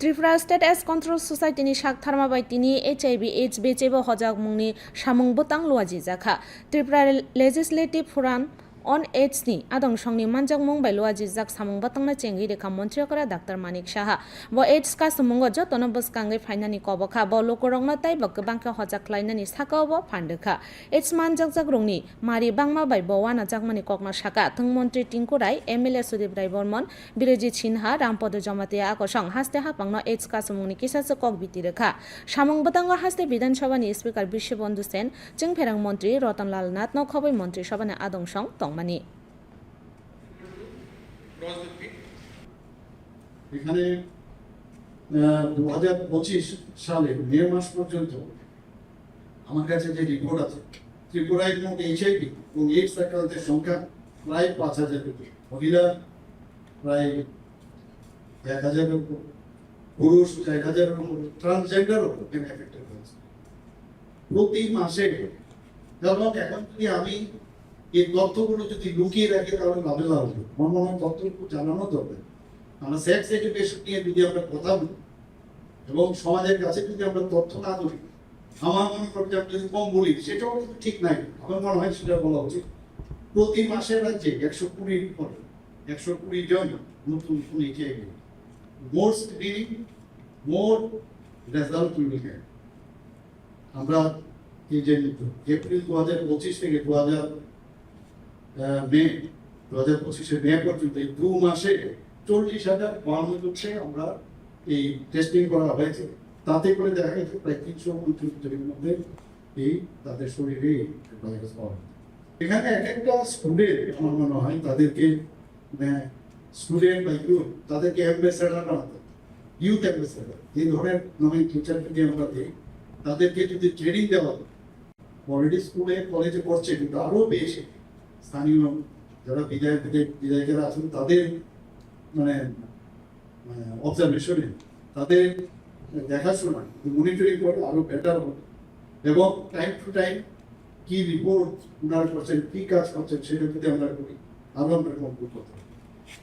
Tripura state AIDS control society নি শাক থার্মা থার্মাবাই তিনি এইচ আইভি এইচ বেচেব হজাক মুংনি সামুং বোতাং লোয়াজি জাখা Tripura legislative forum on AIDS ni adang songni manjak mong bai loa jijak samung batang na chengi reka montri kara Dr. Manik Shaha bo AIDS ka sumungo jo tono bus kangai phaina ni ko bokha bo lokorong na tai bok bang ka hojak laina ni saka bo phandakha AIDS manjak jak rongni mari bangma bai bo wana jak mani kokna saka thung montri tingku rai MLA Sudip Rai Bormon Birajit Sinha Rampod Jamatia akosang haste ha pangno AIDS ka sumungni kisas kok biti rekha samung batang haste Vidhan Sabha নি speaker Biswabandhu Sen চিং ফেরাং মন্ত্রী রতনলাল নাথ নখবই মন্ত্রী সভা আদং song তং তংমানি এখানে দু হাজার পঁচিশ সালে মে মাস পর্যন্ত আমার কাছে যে রিপোর্ট আছে, ত্রিপুরায় মোট এইচআইভি এবং এইডস আক্রান্তের সংখ্যা প্রায় পাঁচ হাজার মহিলা প্রায় এক হাজারের উপর, পুরুষ এক হাজারের উপর ট্রান্সজেন্ডারও এখানে এফেক্টেড হয়েছে। প্রতি মাসে এবং এখন যদি আমি এই তথ্যগুলো যদি লুকিয়ে রাখে, তাহলে লাভ হবে। আমার মনে হয় তথ্যগুলো জানানো দরকার। আমরা সেক্স এডুকেশন নিয়ে যদি আমরা কথা বলি, এবং সমাজের কাছে যদি আমরা তথ্য না ধরি, আমার মনে করি যে আমি যদি কম বলি, সেটাও কিন্তু ঠিক নাই। আমার মনে হয় সেটা বলা উচিত। প্রতি মাসে রাজ্যে একশো কুড়ি পরে একশো কুড়ি জন নতুন নতুন এগিয়ে গেল। More screening more result will আমরা এই যে এপ্রিল দু হাজার পঁচিশ থেকে দু হাজার মে দু হাজার পঁচিশে, মে পর্যন্ত এই দু মাসে চল্লিশ হাজার বান্ন জনকে আমরা এই টেস্টিং করা হয়েছে। তাতে করে দেখা গেছে প্রায় তিনশো উনত্রিশ মধ্যে এই তাদের শরীরে ভাইরাস পাওয়া এখানে এক একটা স্টুডেন্ট আমার মনে হয়, তাদেরকে স্টুডেন্ট বা ইউথ তাদেরকে অ্যাম্বাসেডার বানাতে ইউথ অ্যাম্বাসেডার এই ধরনের নামে টিচার যদি আমরা দিই, তাদেরকে যদি ট্রেনিং দেওয়া অলরেডি স্কুলে কলেজে পড়ছে, কিন্তু আরও বেশি। স্থানীয় যারা বিধায়ক বিধায়কেরা আছেন, তাদের মানে অবজারভেশনে তাদের দেখাশোনা মনিটরিং করে আরও বেটার হবে এবং টাইম টু টাইম কি রিপোর্ট ওনারা করছেন, কী কাজ করছেন, সেটা যদি আমরা করি, আরও আমরা কমপ্লিট করতে